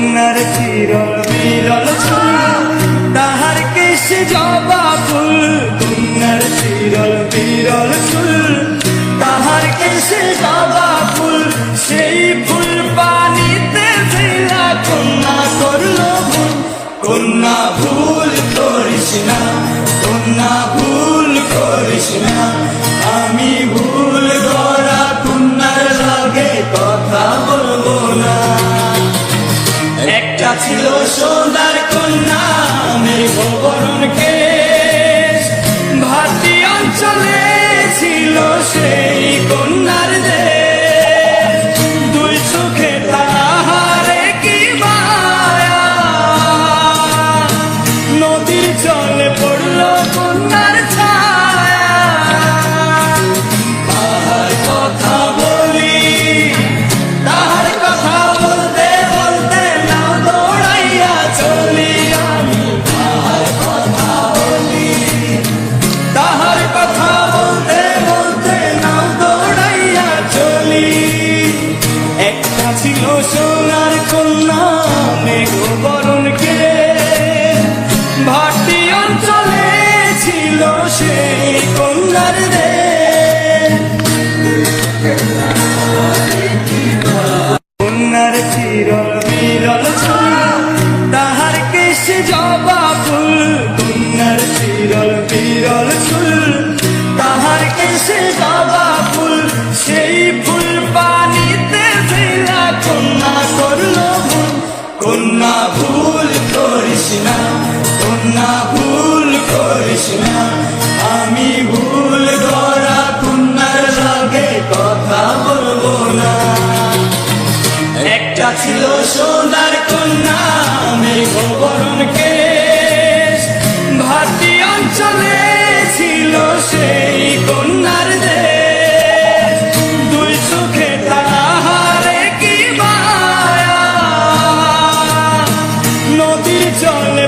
কন্যার চিরল চুল তাহার কেশ জবা ফুল কন্যার চিরল বিরল চুল তাহার কেশ জবা ফুল সেই ফুল পানিতে ফেলা কন্যা করল ভুল। কন্যা ভুল করিস না, কন্যা ভুল করিস না। ছিল সোনার কন্যা মেঘবরণ কেশ। ভারতী অঞ্চলে ছিল সেই কন্যার দেশ। দুই চোখে নদীর জলে পড়ল কন্যার সেই কন্যার দেশ। কন্যার চিরল বিরল তাহার কেশ জবা ফুল। কন্যার চিরল বিরল চুল তাহার কেশ জবা ফুল। সেই ফুল পানিতে ফেলা কন্যা করল ভুল। কন্যা না আমি ভুল করা কন্যার লাগে কথা বলব না। একটা ছিল সোনার কন্যা মেঘবরণ কেশ। ভারতী অঞ্চলে ছিল সেই কন্যার দেশ। দুই চোখে তাহারে কি মায়া? নদীর জলে